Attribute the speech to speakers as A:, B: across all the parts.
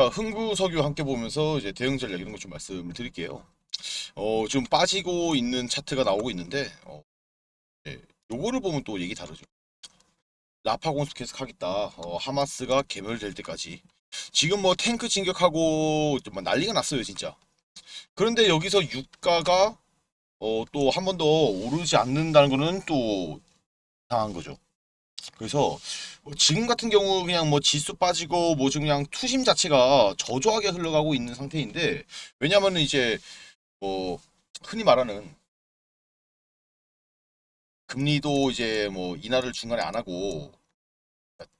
A: 자, 흥구 석유 함께 보면서 이제 대응 전략 이런 거 좀 말씀을 드릴게요. 어, 좀 빠지고 있는 차트가 나오고 있는데, 어, 예, 요거를 보면 또 얘기 다르죠. 라파 공습 계속 하겠다. 어, 하마스가 개멸될 때까지. 지금 뭐 탱크 진격하고 좀 난리가 났어요, 진짜. 그런데 여기서 유가가 어, 또 한 번 더 오르지 않는다는 거는 또 이상한 거죠. 그래서 뭐 지금 같은 경우 그냥 뭐 지수 빠지고 뭐 지금 그냥 투심 자체가 저조하게 흘러가고 있는 상태인데 왜냐면은 이제 뭐 흔히 말하는 금리도 이제 뭐 인하를 중간에 안 하고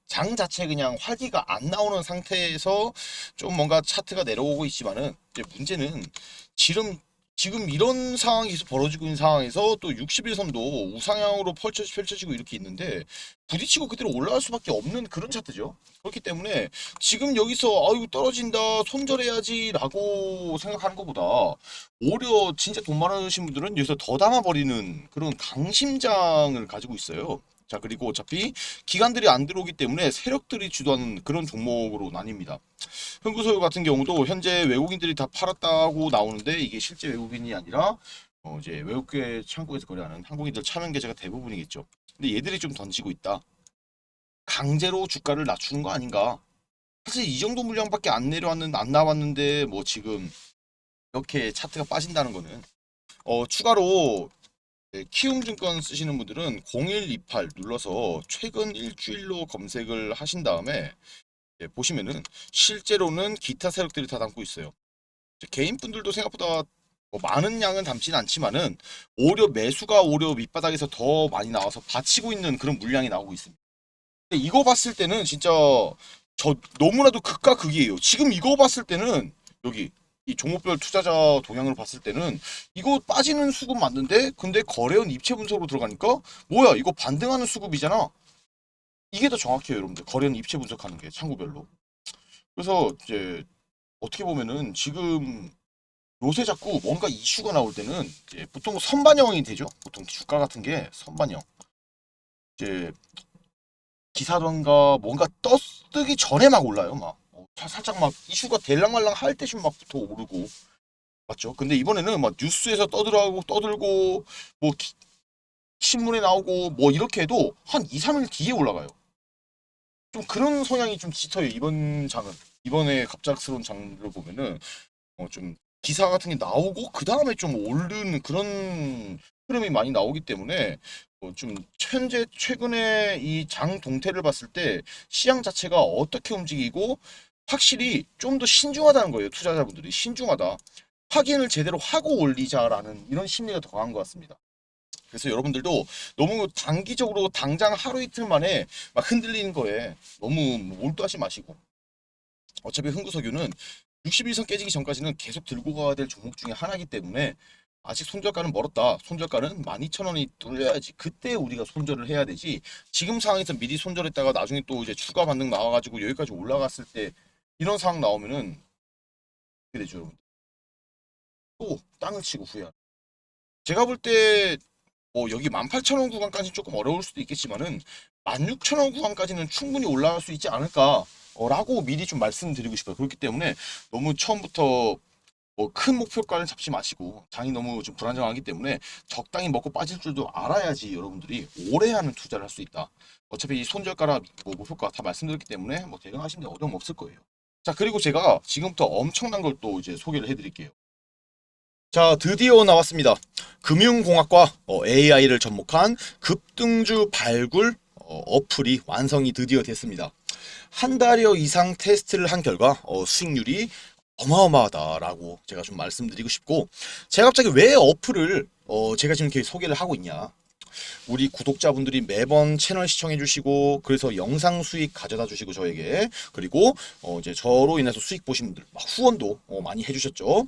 A: 장 자체 그냥 활기가 안 나오는 상태에서 좀 뭔가 차트가 내려오고 있지만은 이제 문제는 지금 지금 이런 상황이 벌어지고 있는 상황에서 또 61선도 우상향으로 펼쳐, 펼쳐지고 이렇게 있는데 부딪히고 그대로 올라갈 수밖에 없는 그런 차트죠. 그렇기 때문에 지금 여기서 아이고 떨어진다 손절해야지 라고 생각하는 것보다 오히려 진짜 돈 많으신 분들은 여기서 더 담아버리는 그런 강심장을 가지고 있어요. 자 그리고 어차피 기관들이 안 들어오기 때문에 세력들이 주도하는 그런 종목으로 나뉩니다. 흥구소유 같은 경우도 현재 외국인들이 다 팔았다고 나오는데 이게 실제 외국인이 아니라 어 이제 외국계 창구에서 거래하는 한국인들 참여 계좌가 대부분이겠죠. 근데 얘들이 좀 던지고 있다. 강제로 주가를 낮추는 거 아닌가? 사실 이 정도 물량밖에 안 내려왔는 안 나왔는데 뭐 지금 이렇게 차트가 빠진다는 거는 어 추가로 네, 키움증권 쓰시는 분들은 0128 눌러서 최근 일주일로 검색을 하신 다음에 예, 보시면은 실제로는 기타 세력들이 다 담고 있어요. 개인분들도 생각보다 뭐 많은 양은 담지는 않지만은 오히려 매수가 오히려 밑바닥에서 더 많이 나와서 받치고 있는 그런 물량이 나오고 있습니다. 이거 봤을 때는 진짜 저 너무나도 극과 극이에요. 지금 이거 봤을 때는 여기 이 종목별 투자자 동향을 봤을 때는 이거 빠지는 수급 맞는데 근데 거래원 입체 분석으로 들어가니까 뭐야 이거 반등하는 수급이잖아. 이게 더 정확해요, 여러분들. 거래원 입체 분석하는 게 창구별로. 그래서 이제 어떻게 보면은 지금 요새 자꾸 뭔가 이슈가 나올 때는 이제 보통 선반영이 되죠. 보통 주가 같은 게 선반영. 이제 기사던가 뭔가 떠뜨기 전에 막 올라요, 막. 어, 사- 살짝 막 이슈가 될랑말랑 할 때쯤 막부터 오르고. 맞죠? 근데 이번에는 막 뉴스에서 떠들어가고 떠들고 뭐 기- 신문에 나오고 뭐 이렇게 해도 한 2, 3일 뒤에 올라가요. 좀 그런 성향이 좀 짙어요 이번 장은. 이번에 갑작스러운 장을 보면은 어 좀 기사 같은 게 나오고 그 다음에 좀 오르는 그런 흐름이 많이 나오기 때문에 어 좀 현재 최근에 이 장 동태를 봤을 때 시장 자체가 어떻게 움직이고 확실히 좀 더 신중하다는 거예요 투자자분들이. 신중하다. 확인을 제대로 하고 올리자라는 이런 심리가 더 강한 것 같습니다. 그래서 여러분들도 너무 단기적으로 당장 하루 이틀 만에 막 흔들리는 거에 너무 몰두하지 마시고 어차피 흥구석유는 61선 깨지기 전까지는 계속 들고 가야 될 종목 중에 하나이기 때문에 아직 손절가는 멀었다. 손절가는 12,000원이 뚫려야지. 그때 우리가 손절을 해야 되지. 지금 상황에서 미리 손절했다가 나중에 또 이제 추가 반등 나와가지고 여기까지 올라갔을 때 이런 상황 나오면은 어떻게 되죠, 여러분? 또 땅을 치고 후회하. 제가 볼 때 뭐 여기 18,000원 구간까지 조금 어려울 수도 있겠지만은 16,000원 구간까지는 충분히 올라갈 수 있지 않을까 어, 라고 미리 좀 말씀드리고 싶어요. 그렇기 때문에 너무 처음부터 뭐 큰 목표가를 잡지 마시고 장이 너무 좀 불안정하기 때문에 적당히 먹고 빠질 줄도 알아야지 여러분들이 오래 하는 투자를 할 수 있다. 어차피 이 손절가라 뭐 목표가 다 말씀드렸기 때문에 뭐 대응하시는 데 어려움 없을 거예요. 자 그리고 제가 지금부터 엄청난 걸 또 이제 소개를 해드릴게요. 자 드디어 나왔습니다. 금융공학과 AI를 접목한 급등주 발굴 어, 어플이 완성이 드디어 됐습니다. 한 달여 이상 테스트를 한 결과 어, 수익률이 어마어마하다라고 제가 좀 말씀드리고 싶고 제가 갑자기 왜 어플을 어, 제가 지금 이렇게 소개를 하고 있냐 우리 구독자분들이 매번 채널 시청해 주시고 그래서 영상 수익 가져다 주시고 저에게 그리고 어 이제 저로 인해서 수익 보신 분들 막 후원도 어 많이 해주셨죠.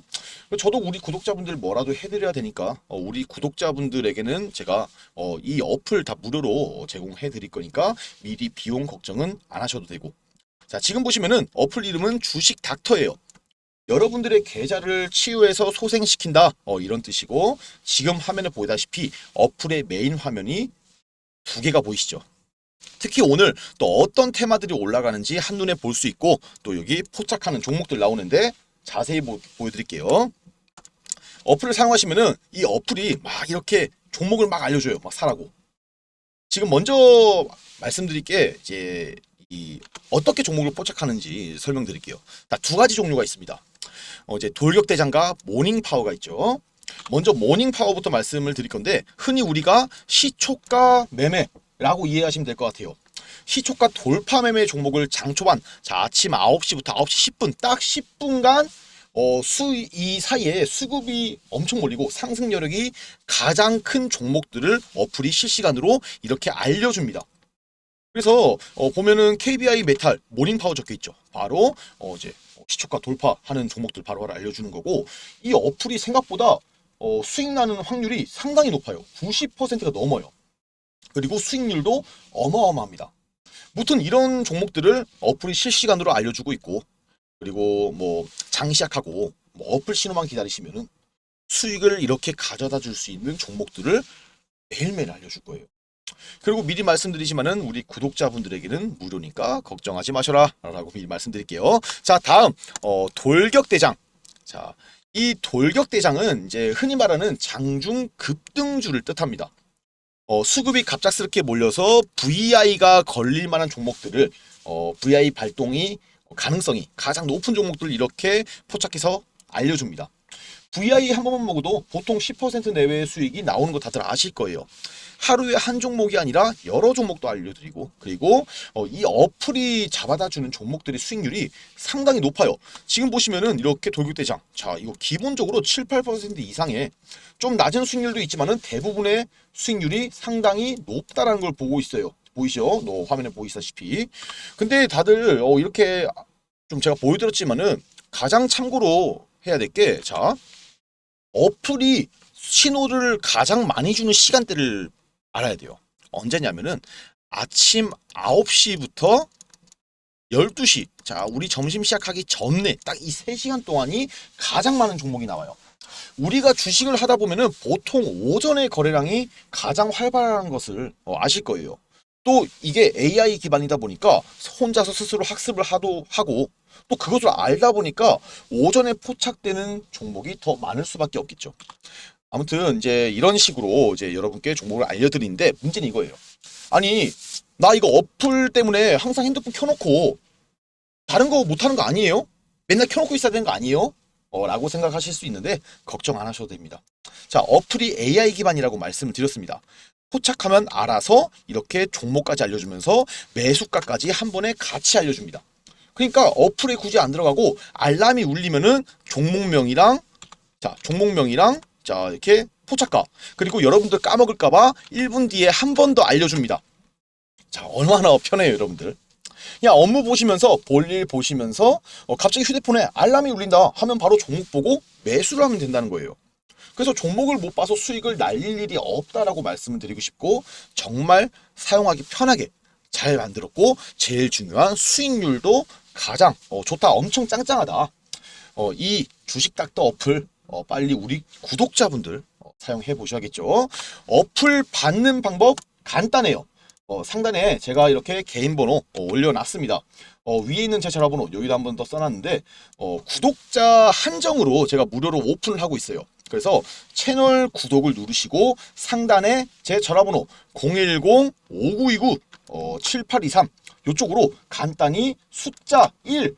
A: 저도 우리 구독자분들 뭐라도 해드려야 되니까 어 우리 구독자분들에게는 제가 어 이 어플 다 무료로 제공해 드릴 거니까 미리 비용 걱정은 안 하셔도 되고 자 지금 보시면은 어플 이름은 주식 닥터예요. 여러분들의 계좌를 치유해서 소생시킨다. 어, 이런 뜻이고 지금 화면에 보다시피 어플의 메인 화면이 두 개가 보이시죠? 특히 오늘 또 어떤 테마들이 올라가는지 한눈에 볼 수 있고 또 여기 포착하는 종목들 나오는데 자세히 보, 보여드릴게요. 어플을 사용하시면은 이 어플이 막 이렇게 종목을 막 알려줘요. 막 사라고. 지금 먼저 말씀드릴 게 이제 이 어떻게 종목을 포착하는지 설명드릴게요. 자, 두 가지 종류가 있습니다. 어, 이제 돌격대장과 모닝 파워가 있죠. 먼저 모닝 파워부터 말씀을 드릴 건데 흔히 우리가 시초가 매매라고 이해하시면 될 것 같아요. 시초가 돌파 매매 종목을 장 초반 자 아침 9시부터 9시 10분 딱 10분간 어, 수, 이 사이에 수급이 엄청 몰리고 상승 여력이 가장 큰 종목들을 어플이 실시간으로 이렇게 알려줍니다. 그래서 어, 보면은 KBI 메탈 모닝 파워 적혀 있죠. 바로 어, 이제 시초가 돌파하는 종목들 바로 알려주는 거고 이 어플이 생각보다 어, 수익 나는 확률이 상당히 높아요. 90%가 넘어요. 그리고 수익률도 어마어마합니다. 무튼 이런 종목들을 어플이 실시간으로 알려주고 있고 그리고 뭐 장 시작하고 뭐 어플 신호만 기다리시면은 수익을 이렇게 가져다 줄 수 있는 종목들을 매일매일 알려줄 거예요. 그리고 미리 말씀드리지만은 우리 구독자분들에게는 무료니까 걱정하지 마셔라 라고 미리 말씀드릴게요. 자 다음 어, 돌격대장 자 이 돌격대장은 이제 흔히 말하는 장중 급등주를 뜻합니다. 어, 수급이 갑작스럽게 몰려서 VI가 걸릴 만한 종목들을 어, VI 발동이 가능성이 가장 높은 종목들을 이렇게 포착해서 알려줍니다. VI 한 번만 먹어도 보통 10% 내외의 수익이 나오는 거 다들 아실 거예요. 하루에 한 종목이 아니라 여러 종목도 알려드리고 그리고 어, 이 어플이 잡아다 주는 종목들의 수익률이 상당히 높아요. 지금 보시면은 이렇게 돌격대장 자 이거 기본적으로 7, 8% 이상의 좀 낮은 수익률도 있지만은 대부분의 수익률이 상당히 높다라는 걸 보고 있어요. 보이시죠? 너 화면에 보이시다시피. 근데 다들 어, 이렇게 좀 제가 보여드렸지만은 가장 참고로 해야 될 게 자 어플이 신호를 가장 많이 주는 시간대를 알아야 돼요. 언제냐면은 아침 9시부터 12시. 자, 우리 점심 시작하기 전에 딱 이 3시간 동안이 가장 많은 종목이 나와요. 우리가 주식을 하다 보면은 보통 오전에 거래량이 가장 활발한 것을 어, 아실 거예요. 또 이게 AI 기반이다 보니까 혼자서 스스로 학습을 하도 하고 또 그것을 알다 보니까 오전에 포착되는 종목이 더 많을 수밖에 없겠죠. 아무튼 이제 이런 식으로 이제 여러분께 종목을 알려드리는데 문제는 이거예요. 아니 나 이거 어플 때문에 항상 핸드폰 켜놓고 다른 거 못하는 거 아니에요? 맨날 켜놓고 있어야 되는 거 아니에요? 어, 라고 생각하실 수 있는데 걱정 안 하셔도 됩니다. 자 어플이 AI 기반이라고 말씀을 드렸습니다. 포착하면 알아서 이렇게 종목까지 알려주면서 매수가까지 한 번에 같이 알려줍니다. 그러니까 어플에 굳이 안 들어가고 알람이 울리면은 종목명이랑 자 종목명이랑 자 이렇게 포착가 그리고 여러분들 까먹을까봐 1분 뒤에 한 번 더 알려줍니다. 자 얼마나 편해요 여러분들. 그냥 업무 보시면서 볼일 보시면서 어, 갑자기 휴대폰에 알람이 울린다 하면 바로 종목 보고 매수를 하면 된다는 거예요. 그래서 종목을 못 봐서 수익을 날릴 일이 없다라고 말씀을 드리고 싶고 정말 사용하기 편하게 잘 만들었고 제일 중요한 수익률도 가장 어, 좋다 엄청 짱짱하다. 어, 이 주식 닥터 어플 어, 빨리 우리 구독자분들 어, 사용해 보셔야겠죠. 어플 받는 방법 간단해요. 어, 상단에 제가 이렇게 개인 번호 어, 올려놨습니다. 어, 위에 있는 제 전화번호 여기도 한번 더 써놨는데 어, 구독자 한정으로 제가 무료로 오픈을 하고 있어요 그래서 채널 구독을 누르시고 상단에 제 전화번호 010-5929 어, 7823 이쪽으로 간단히 숫자 1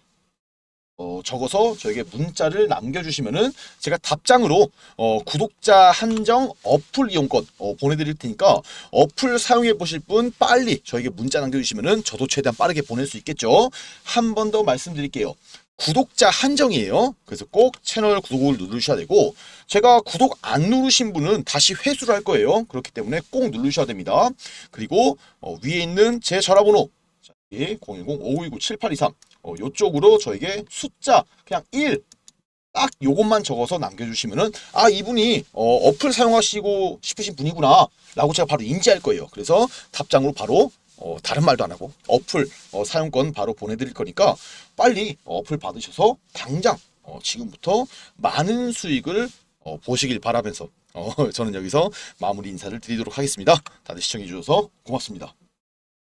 A: 어, 적어서 저에게 문자를 남겨주시면은 제가 답장으로 어, 구독자 한정 어플 이용권 어, 보내드릴 테니까 어플 사용해 보실 분 빨리 저에게 문자 남겨주시면은 저도 최대한 빠르게 보낼 수 있겠죠. 한 번 더 말씀드릴게요. 구독자 한정이에요. 그래서 꼭 채널 구독을 누르셔야 되고 제가 구독 안 누르신 분은 다시 회수를 할 거예요. 그렇기 때문에 꼭 누르셔야 됩니다. 그리고 어, 위에 있는 제 전화번호 010-529-7823 어, 요쪽으로 저에게 숫자 그냥 1 딱 요것만 적어서 남겨주시면은 아 이분이 어, 어플 사용하시고 싶으신 분이구나 라고 제가 바로 인지할 거예요 그래서 답장으로 바로 어, 다른 말도 안 하고 어플 어, 사용권 바로 보내드릴 거니까 빨리 어플 받으셔서 당장 어, 지금부터 많은 수익을 어, 보시길 바라면서 어, 저는 여기서 마무리 인사를 드리도록 하겠습니다. 다들 시청해 주셔서 고맙습니다.